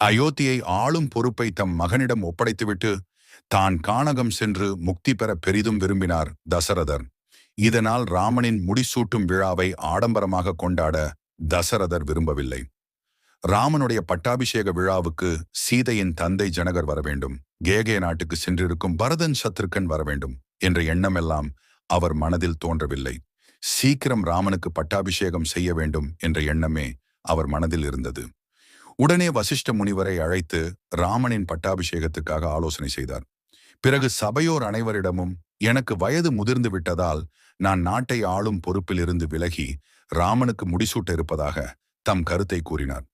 அயோத்தியை ஆளும் பொறுப்பை தம் மகனிடம் ஒப்படைத்துவிட்டு தான் கானகம் சென்று முக்தி பெற பெரிதும் விரும்பினார் தசரதர். இதனால் ராமனின் முடிசூட்டும் விழாவை ஆடம்பரமாக கொண்டாட தசரதர் விரும்பவில்லை. ராமனுடைய பட்டாபிஷேக விழாவுக்கு சீதையின் தந்தை ஜனகர் வர வேண்டும். கேகே நாட்டுக்கு சென்றிருக்கும் பரதன் சத்ருக்கன் வர வேண்டும் என்ற எண்ணமெல்லாம் அவர் மனதில் தோன்றவில்லை. சீக்கிரம் ராமனுக்கு பட்டாபிஷேகம் செய்ய வேண்டும் என்ற எண்ணமே அவர் மனதில் இருந்தது. உடனே வசிஷ்ட முனிவரை அழைத்து ராமனின் பட்டாபிஷேகத்துக்காக ஆலோசனை செய்தார். பிறகு சபையோர் அனைவரிடமும் எனக்கு வயது முதிர்ந்து விட்டதால் நான் நாட்டை ஆளும் பொறுப்பிலிருந்து விலகி ராமனுக்கு முடிசூட்ட இருப்பதாக தம் கருத்தை கூறினார்.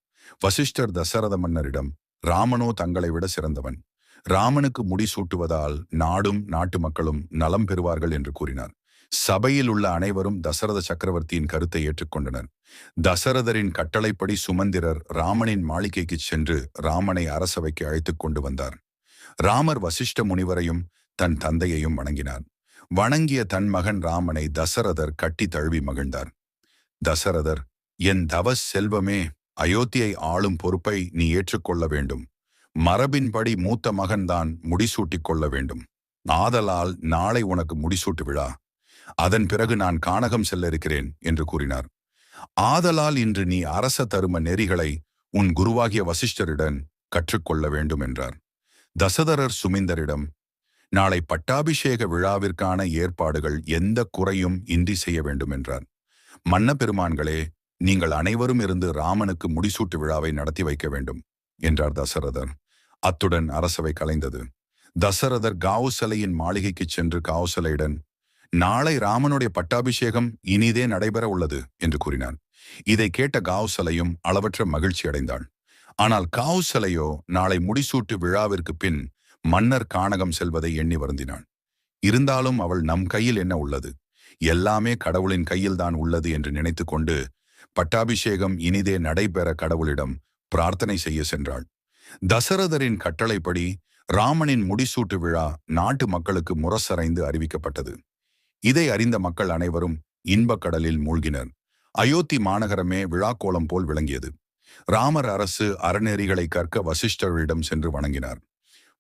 வசிஷ்டர் தசரத மன்னரிடம் ராமனோ தங்களை விட சிறந்தவன். ராமனுக்கு முடிசூட்டுவதால் நாடும் நாட்டு மக்களும் நலம் பெறுவார்கள் என்று கூறினார். சபையில் உள்ள அனைவரும் தசரத சக்கரவர்த்தியின் கருத்தை ஏற்றுக்கொண்டனர். தசரதரின் கட்டளைப்படி சுமந்திரர் ராமனின் மாளிகைக்கு சென்று ராமனை அரசவைக்கு அழைத்துக் கொண்டு வந்தார். ராமர் வசிஷ்ட முனிவரையும் தன் தந்தையையும் வணங்கினார். வணங்கிய தன் மகன் ராமனை தசரதர் கட்டி தழுவி மகிழ்ந்தார். தசரதர் என் தவ செல்வமே அயோத்தியை ஆளும் பொறுப்பை நீ ஏற்றுக்கொள்ள வேண்டும். மரபின்படி மூத்த மகன்தான் முடிசூட்டிக் கொள்ள வேண்டும். ஆதலால் நாளை உனக்கு முடிசூட்டு விழா. அதன் பிறகு நான் கானகம் செல்ல இருக்கிறேன் என்று கூறினார். ஆதலால் இன்று நீ அரச தரும நெறிகளை உன் குருவாகிய வசிஷ்டரிடம் கற்றுக்கொள்ள வேண்டும் என்றார் தசதரர் சுமிந்தரிடம் நாளை பட்டாபிஷேக விழாவிற்கான ஏற்பாடுகள் எந்த குறையும் இன்றி செய்ய வேண்டும் என்றார் மன்ன பெருமான்களே நீங்கள் அனைவரும் இருந்து ராமனுக்கு முடிசூட்டு விழாவை நடத்தி வைக்க வேண்டும் என்றார் தசரதர். அத்துடன் அரசவை கலைந்தது. தசரதர் காவுசலையின் மாளிகைக்குச் சென்று காவுசலையுடன் நாளை ராமனுடைய பட்டாபிஷேகம் இனிதே நடைபெற உள்ளது என்று கூறினார் இதை கேட்ட காவுசலையும் அளவற்ற மகிழ்ச்சி அடைந்தாள். ஆனால் காவுசலையோ நாளை முடிசூட்டு விழாவிற்கு பின் மன்னர் கானகம் செல்வதை எண்ணி வருந்தினாள். இருந்தாலும் அவள் நம் கையில் என்ன உள்ளது? எல்லாமே கடவுளின் கையில்தான் உள்ளது என்று நினைத்து கொண்டு பட்டாபிஷேகம் இனிதே நடைபெற கடவுளிடம் பிரார்த்தனை செய்ய சென்றாள். தசரதரின் கட்டளைப்படி ராமனின் முடிசூட்டு விழா நாட்டு மக்களுக்கு முரசறைந்து அறிவிக்கப்பட்டது. இதை அறிந்த மக்கள் அனைவரும் இன்பக்கடலில் மூழ்கினர். அயோத்தி மாநகரமே விழாக்கோலம் போல் விளங்கியது. ராமர் அரசு அறநெறிகளை கற்க வசிஷ்டரிடம் சென்று வணங்கினார்.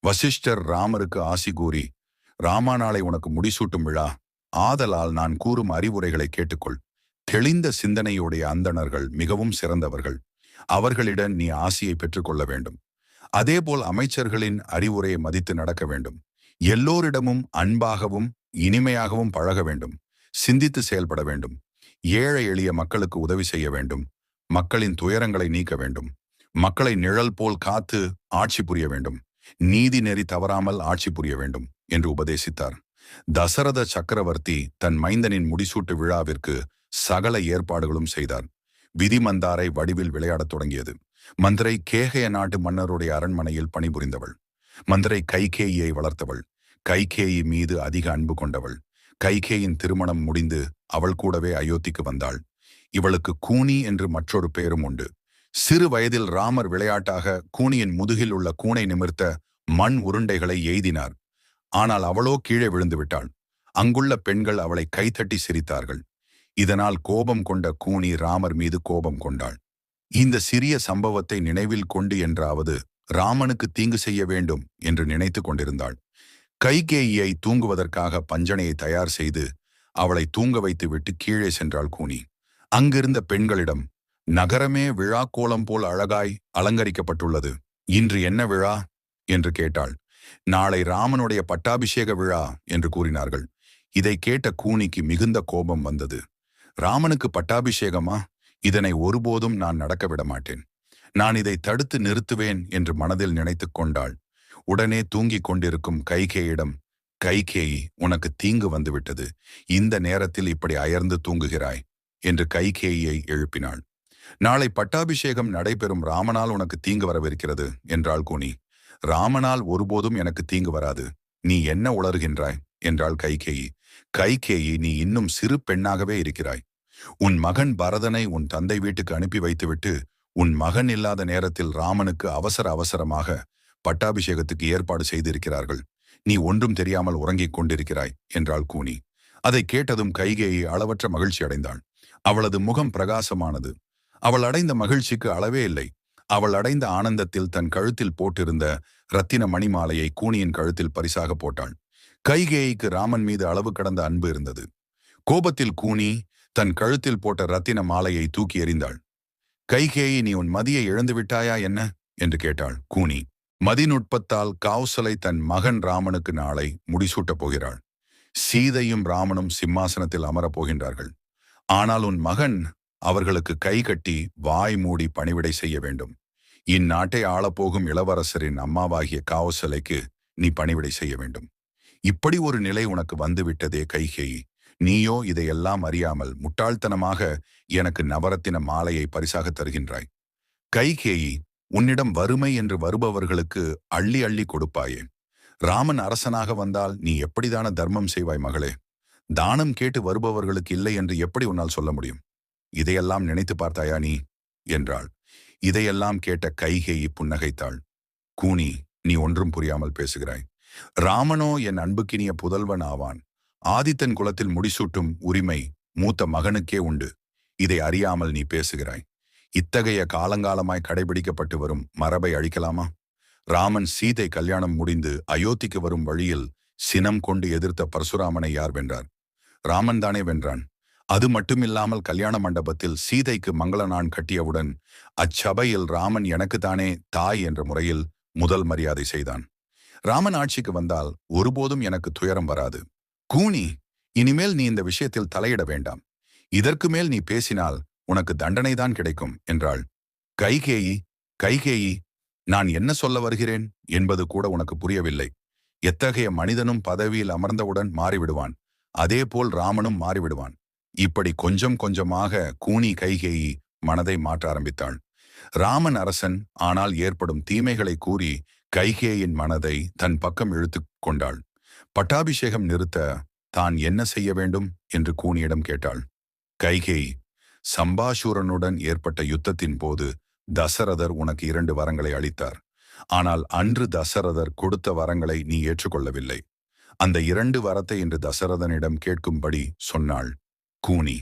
வசிஷ்டர் ராமருக்கு ஆசி கூறி ராமானாளை உனக்கு முடிசூட்டும் விழா. ஆதலால் நான் கூறும் அறிவுரைகளை கேட்டுக்கொள். தெளிந்த சிந்தனையுடைய அந்தணர்கள் மிகவும் சிறந்தவர்கள். அவர்களிடம் நீ ஆசியை பெற்றுக்கொள்ள வேண்டும். அதேபோல் அமைச்சர்களின் அறிவுரையை மதித்து நடக்க வேண்டும். எல்லோரிடமும் அன்பாகவும் இனிமையாகவும் பழக வேண்டும் சிந்தித்து செயல்பட வேண்டும் ஏழை எளிய மக்களுக்கு உதவி செய்ய வேண்டும் மக்களின் துயரங்களை நீக்க வேண்டும் மக்களை நிழல் போல் காத்து ஆட்சி புரிய வேண்டும் நீதி நெறி தவறாமல் ஆட்சி புரிய வேண்டும் என்று உபதேசித்தார். தசரத சக்கரவர்த்தி தன் மைந்தனின் முடிசூட்டு விழாவிற்கு சகல ஏற்பாடுகளும் செய்தார். விதிமந்தாரை வடிவில் விளையாடத் தொடங்கியது. மந்திரை கேகய நாட்டு மன்னருடைய அரண்மனையில் பணிபுரிந்தவள். மந்திரை கைகேயியை வளர்த்தவள். கைகேயி மீது அதிக அன்பு கொண்டவள். கைகேயின் திருமணம் முடிந்து அவள் கூடவே அயோத்திக்கு வந்தாள். இவளுக்கு கூனி என்று மற்றொரு பெயரும் உண்டு. சிறு வயதில் ராமர் விளையாட்டாக கூனியின் முதுகில் உள்ள கூனை நிமிர்த்த மண் உருண்டைகளை எய்தினார். ஆனால் அவளோ கீழே விழுந்து விட்டாள். அங்குள்ள பெண்கள் அவளை கைத்தட்டி சிரித்தார்கள். இதனால் கோபம் கொண்ட கூனி ராமர் மீது கோபம் கொண்டாள். இந்த சிறிய சம்பவத்தை நினைவில் கொண்டு என்றாவது ராமனுக்கு தீங்கு செய்ய வேண்டும் என்று நினைத்து கொண்டிருந்தாள். கைகேயியை தூங்குவதற்காக பஞ்சனையை தயார் செய்து அவளை தூங்க வைத்துவிட்டு கீழே சென்றாள் கூனி. அங்கிருந்த பெண்களிடம் நகரமே விழா கோலம் போல் அழகாய் அலங்கரிக்கப்பட்டுள்ளது. இன்று என்ன விழா? என்று கேட்டாள். நாளை ராமனுடைய பட்டாபிஷேக விழா என்று கூறினார்கள். இதை கேட்ட கூனிக்கு மிகுந்த கோபம் வந்தது. ராமனுக்கு பட்டாபிஷேகமா? இதனை ஒருபோதும் நான் நடக்க விட மாட்டேன் நான் இதை தடுத்து நிறுத்துவேன் என்று மனதில் நினைத்துக் கொண்டாள். உடனே தூங்கிக் கொண்டிருக்கும் கைகேயிடம் கைகேயி உனக்கு தீங்கு வந்துவிட்டது. இந்த நேரத்தில் இப்படி அயர்ந்து தூங்குகிறாய் என்று கைகேயை எழுப்பினாள். நாளை பட்டாபிஷேகம் நடைபெறும் ராமனால் உனக்கு தீங்கு வரவிருக்கிறது என்றாள் குனி. ராமனால் ஒருபோதும் எனக்கு தீங்கு வராது. நீ என்ன உளறுகின்றாய்? என்றாள் கைகேயி. கைகேயி நீ இன்னும் சிறு பெண்ணாகவே இருக்கிறாய். உன் மகன் பரதனை உன் தந்தை வீட்டுக்கு அனுப்பி வைத்துவிட்டு உன் மகன் இல்லாத நேரத்தில் ராமனுக்கு அவசர அவசரமாக பட்டாபிஷேகத்துக்கு ஏற்பாடு செய்திருக்கிறார்கள். நீ ஒன்றும் தெரியாமல் உறங்கிக் கொண்டிருக்கிறாய் என்றாள் கூனி. அதை கேட்டதும் கைகேயி அளவற்ற மகிழ்ச்சி அடைந்தாள். அவளது முகம் பிரகாசமானது. அவள் அடைந்த மகிழ்ச்சிக்கு அளவே இல்லை. அவள் அடைந்த ஆனந்தத்தில் தன் கழுத்தில் போட்டிருந்த ரத்தின மணிமாலையை கூனியின் கழுத்தில் பரிசாக போட்டாள். கைகேயிக்கு ராமன் மீது அளவு கடந்த அன்பு இருந்தது. கோபத்தில் கூனி தன் கழுத்தில் போட்ட ரத்தின மாலையை தூக்கி எறிந்தாள். கைகேயி நீ உன் மதியை இழந்து விட்டாயா என்ன? என்று கேட்டாள் கூனி. மதிநுட்பத்தால் காவுசலை தன் மகன் ராமனுக்கு நாளை முடிசூட்டப் போகிறாள். சீதையும் ராமனும் சிம்மாசனத்தில் அமரப் போகின்றார்கள். ஆனால் உன் மகன் அவர்களுக்கு கை கட்டி வாய் மூடி பணிவிடை செய்ய வேண்டும். இந்நாட்டை ஆளப்போகும் இளவரசரின் அம்மாவாகிய காவசலைக்கு நீ பணிவிடை செய்ய வேண்டும். இப்படி ஒரு நிலை உனக்கு வந்துவிட்டதே கைகேயி. நீயோ இதையெல்லாம் அறியாமல் முட்டாள்தனமாக எனக்கு நவரத்தின மாலையை பரிசாக தருகின்றாய். கைகேயி உன்னிடம் வறுமை என்று வருபவர்களுக்கு அள்ளி அள்ளி கொடுப்பாயே. ராமன் அரசனாக வந்தால் நீ எப்படிதான தர்மம் செய்வாய் மகளே? தானம் கேட்டு வருபவர்களுக்கு இல்லை என்று எப்படி உன்னால் சொல்ல முடியும்? இதையெல்லாம் நினைத்து பார்த்தாயா நீ? என்றாள். இதையெல்லாம் கேட்ட கைகேயி புன்னகைத்தாள் கூனி நீ ஒன்றும் புரியாமல் பேசுகிறாய். ராமனோ என் அன்புக்கினிய புதல்வன் ஆவான். ஆதித்தன் குலத்தில் முடிசூட்டும் உரிமை மூத்த மகனுக்கே உண்டு. இதை அறியாமல் நீ பேசுகிறாய். இத்தகைய காலங்காலமாய் கடைபிடிக்கப்பட்டு வரும் மரபை அழிக்கலாமா? ராமன் சீதை கல்யாணம் முடிந்து அயோத்திக்கு வரும் வழியில் சினம் கொண்டு எதிர்த்த பரசுராமனை யார் வென்றார்? ராமன் தானே வென்றான். அது மட்டுமில்லாமல் கல்யாண மண்டபத்தில் சீதைக்கு மங்கள நான் கட்டியவுடன் அச்சபையில் ராமன் எனக்கு தானே தாய் என்ற முறையில் முதல் மரியாதை செய்தான். ராமன் ஆட்சிக்கு வந்தால் ஒருபோதும் எனக்கு துயரம் வராது. கூனி இனிமேல் நீ இந்த விஷயத்தில் தலையிட வேண்டாம். இதற்கு மேல் நீ பேசினால் உனக்கு தண்டனைதான் கிடைக்கும் என்றாள். கைகேயி கைகேயி நான் என்ன சொல்ல வருகிறேன்? என்பது கூட உனக்கு புரியவில்லை. எத்தகைய மனிதனும் பதவியில் அமர்ந்தவுடன் மாறிவிடுவான். அதேபோல் ராமனும் மாறிவிடுவான். இப்படி கொஞ்சம் கொஞ்சமாக கூனி கைகேயி மனதை மாற்ற ஆரம்பித்தாள். ராமன் அரசன் ஆனால் ஏற்படும் தீமைகளை கூறி கைகேயின் மனதை தன் பக்கம் இழுத்து கொண்டாள். பட்டாபிஷேகம் நிறுத்த தான் என்ன செய்ய வேண்டும்? என்று கூனியிடம் கேட்டாள். கைகேயி சம்பாசூரனுடன் ஏற்பட்ட யுத்தத்தின் போது தசரதர் உனக்கு இரண்டு வரங்களை அளித்தார். ஆனால் அன்று தசரதர் கொடுத்த வரங்களை நீ ஏற்றுக்கொள்ளவில்லை. அந்த இரண்டு வரத்தை இன்று தசரதனிடம் கேட்கும்படி சொன்னாள். கூனி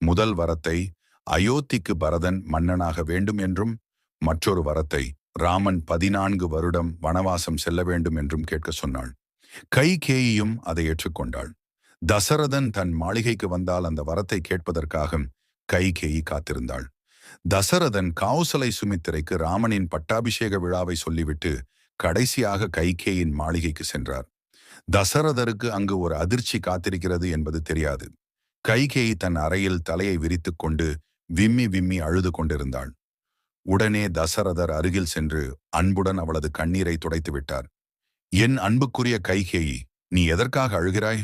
முதல் வரத்தை அயோத்திக்கு பரதன் மன்னனாக வேண்டும் என்றும் மற்றொரு வரத்தை ராமன் பதினான்கு வருடம் வனவாசம் செல்ல வேண்டும் என்றும் கேட்க சொன்னாள். கைகேயும் அதை ஏற்றுக்கொண்டாள். தசரதன் தன் மாளிகைக்கு வந்தால் அந்த வரத்தை கேட்பதற்காக கைகேயி காத்திருந்தாள். தசரதன் காவுசலை சுமித்திரைக்கு ராமனின் பட்டாபிஷேக விழாவை சொல்லிவிட்டு கடைசியாக கைகேயின் மாளிகைக்கு சென்றார். தசரதருக்கு அங்கு ஒரு அதிர்ச்சி காத்திருக்கிறது என்பது தெரியாது. கைகேயி தன் அறையில் தலையை விரித்துக் கொண்டு விம்மி விம்மி அழுது கொண்டிருந்தாள். உடனே தசரதர் அருகில் சென்று அன்புடன் அவளது கண்ணீரை துடைத்து விட்டார். என் அன்புக்குரிய கைகேயி நீ எதற்காக அழுகிறாய்?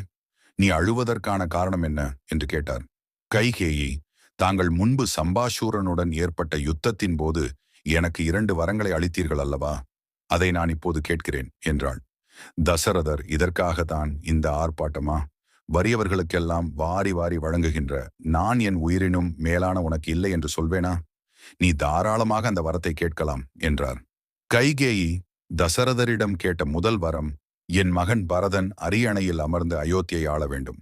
நீ அழுவதற்கான காரணம் என்ன? என்று கேட்டார். கைகேயி தாங்கள் முன்பு சம்பாசூரனுடன் ஏற்பட்ட யுத்தத்தின் போது எனக்கு இரண்டு வரங்களை அளித்தீர்கள் அல்லவா? அதை நான் இப்போது கேட்கிறேன் என்றாள். தசரதர் இதற்காகத்தான் இந்த ஆர்ப்பாட்டமா? வறியவர்களுக்கெல்லாம் வாரி வாரி வழங்குகின்ற நான் என் உயிரினும் மேலான உனக்கு இல்லை என்று சொல்வேனா? நீ தாராளமாக அந்த வரத்தை கேட்கலாம் என்றார். கைகேயி தசரதரிடம் கேட்ட முதல் வரம் என் மகன் பரதன் அரியணையில் அமர்ந்து அயோத்தியை ஆள வேண்டும்.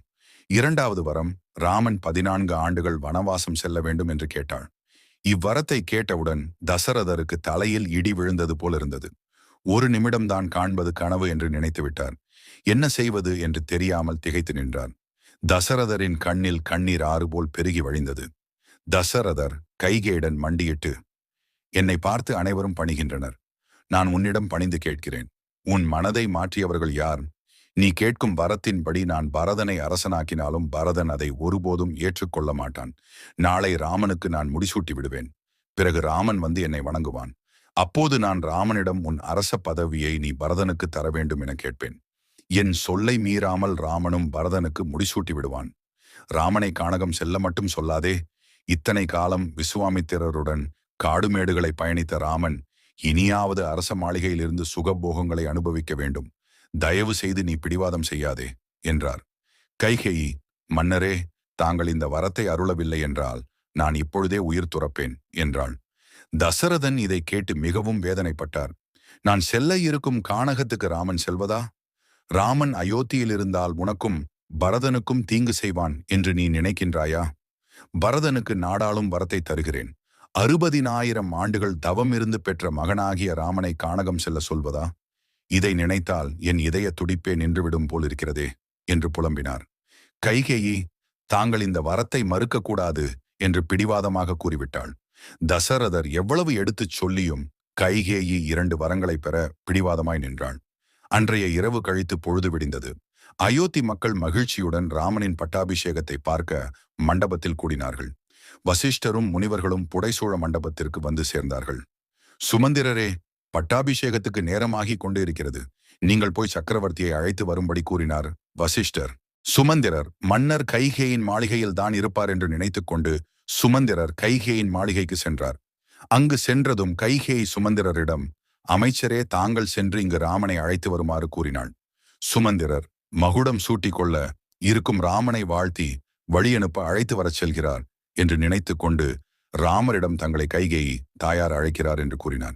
இரண்டாவது வரம் ராமன் பதினான்கு ஆண்டுகள் வனவாசம் செல்ல வேண்டும் என்று கேட்டாள். இவ்வரத்தை கேட்டவுடன் தசரதருக்கு தலையில் இடி விழுந்தது போல் இருந்தது. ஒரு நிமிடம்தான் காண்பது கனவு என்று நினைத்து விட்டார். என்ன செய்வது என்று தெரியாமல் திகைத்து நின்றார். தசரதரின் கண்ணில் கண்ணீர் ஆறு போல் பெருகி வழிந்தது. தசரதர் கைகேடன் மண்டியிட்டு என்னை பார்த்து அனைவரும் பணிகின்றனர். நான் உன்னிடம் பணிந்து கேட்கிறேன். உன் மனதை மாற்றியவர்கள் யார்? நீ கேட்கும் வரத்தின்படி நான் பரதனை அரசனாக்கினாலும் பரதன் அதை ஒருபோதும் ஏற்றுக்கொள்ள மாட்டான். நாளை ராமனுக்கு நான் முடிசூட்டி விடுவேன். பிறகு ராமன் வந்து என்னை வணங்குவான். அப்போது நான் ராமனிடம் உன் அரச பதவியை நீ பரதனுக்கு தர வேண்டும் என கேட்பேன். என் சொல்லை மீறாமல் ராமனும் பரதனுக்கு முடிசூட்டி விடுவான். ராமனை காணகம் செல்ல மட்டும் சொல்லாதே. இத்தனை காலம் விசுவாமித்திரருடன் காடுமேடுகளை பயணித்த ராமன் இனியாவது அரச மாளிகையிலிருந்து சுகபோகங்களை அனுபவிக்க வேண்டும். தயவு செய்து நீ பிடிவாதம் செய்யாதே என்றார். கைகேயி மன்னரே தாங்கள் இந்த வரத்தை அருளவில்லை என்றால் நான் இப்பொழுதே உயிர் துறப்பேன் என்றாள். தசரதன் இதை கேட்டு மிகவும் வேதனைப்பட்டார். நான் செல்ல இருக்கும் கானகத்துக்கு ராமன் செல்வதா? ராமன் அயோத்தியில் இருந்தால் உனக்கும் பரதனுக்கும் தீங்கு செய்வான் என்று நீ நினைக்கின்றாயா? பரதனுக்கு நாடாளும் வரத்தை தருகிறேன். அறுபதினாயிரம் ஆண்டுகள் தவம் இருந்து பெற்ற மகனாகிய ராமனை கானகம் செல்ல சொல்வதா? இதை நினைத்தால் என் இதய துடிப்பே நின்றுவிடும் போலிருக்கிறதே என்று புலம்பினார். கைகேயி தாங்கள் இந்த வரத்தை மறுக்கக்கூடாது என்று பிடிவாதமாக கூறிவிட்டாள். தசரதர் எவ்வளவு எடுத்துச் சொல்லியும் கைகேயி இரண்டு வரங்களை பெற பிடிவாதமாய் நின்றாள். அன்றைய இரவு கழித்து பொழுது விடிந்தது. அயோத்தி மக்கள் மகிழ்ச்சியுடன் ராமனின் பட்டாபிஷேகத்தை பார்க்க மண்டபத்தில் கூடினார்கள். வசிஷ்டரும் முனிவர்களும் புடைசூழ மண்டபத்திற்கு வந்து சேர்ந்தார்கள். சுமந்திரரே பட்டாபிஷேகத்துக்கு நேரமாகிக் கொண்டு இருக்கிறது நீங்கள் போய் சக்கரவர்த்தியை அழைத்து வரும்படி கூறினார். வசிஷ்டர் சுமந்திரர் மன்னர் கைகேயின் மாளிகையில் தான் இருப்பார் என்று நினைத்துக்கொண்டு சுமந்திரர் கைகேயின் மாளிகைக்கு சென்றார். அங்கு சென்றதும் கைகேய் சுமந்திரரிடம் அமைச்சரே தாங்கள் சென்று இங்கு ராமனை அழைத்து வருமாறு கூறினாள். சுமந்திரர் மகுடம் சூட்டிக்கொள்ள இருக்கும் ராமனை வாழ்த்தி வழியனுப்ப அழைத்து வரச் செல்கிறார் என்று நினைத்து கொண்டு ராமரிடம் தங்களை கைகேயி தாயார் அழைக்கிறார் என்று கூறினார்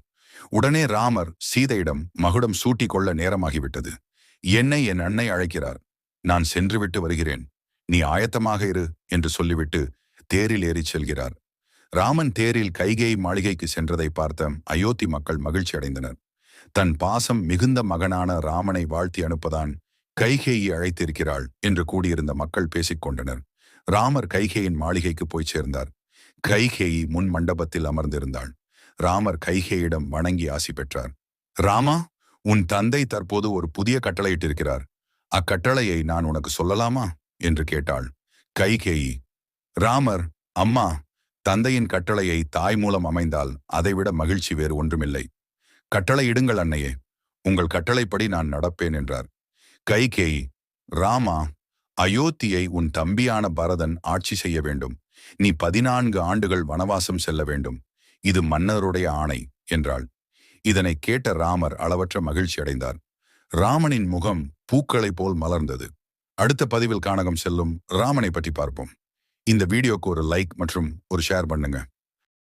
உடனே ராமர் சீதையிடம் மகுடம் சூட்டிக் கொள்ள நேரமாகிவிட்டது. என்னை என் அன்னை அழைக்கிறார். நான் சென்றுவிட்டு வருகிறேன். நீ ஆயத்தமாக இரு என்று சொல்லிவிட்டு தேரில் ஏறிச் செல்கிறார். ராமன் தேரில் கைகை மாளிகைக்கு சென்றதை பார்த்த அயோத்தி மக்கள் மகிழ்ச்சி அடைந்தனர். தன் பாசம் மிகுந்த மகனான ராமனை வாழ்த்தி அனுப்பதான் கைகேயி அழைத்திருக்கிறாள் என்று கூடியிருந்த மக்கள் பேசிக் கொண்டனர். ராமர் கைகேயின் மாளிகைக்கு போய் சேர்ந்தார். கைகேயி முன் மண்டபத்தில் அமர்ந்திருந்தாள். ராமர் கைகேயிடம் வணங்கி ஆசி பெற்றார். ராமா உன் தந்தை தற்போது ஒரு புதிய கட்டளையிட்டிருக்கிறார். அக்கட்டளையை நான் உனக்கு சொல்லலாமா? என்று கேட்டாள். கைகேயி ராமர் அம்மா தந்தையின் கட்டளையை தாய் மூலம் அமைந்தால் அதைவிட மகிழ்ச்சி வேறு ஒன்றுமில்லை. கட்டளையிடுங்கள் அன்னையே உங்கள் கட்டளைப்படி நான் நடப்பேன் என்றார். கைகேயி ராமா அயோத்தியை உன் தம்பியான பரதன் ஆட்சி செய்ய வேண்டும். நீ பதினான்கு ஆண்டுகள் வனவாசம் செல்ல வேண்டும். இது மன்னருடைய ஆணை என்றாள். இதனை கேட்ட ராமர் அளவற்ற மகிழ்ச்சி அடைந்தார். ராமனின் முகம் பூக்களைப் போல் மலர்ந்தது. அடுத்த பதிவில் காணகம் செல்லும் ராமனை பற்றி பார்ப்போம். இந்த வீடியோக்கு ஒரு லைக் மற்றும் ஒரு ஷேர் பண்ணுங்க.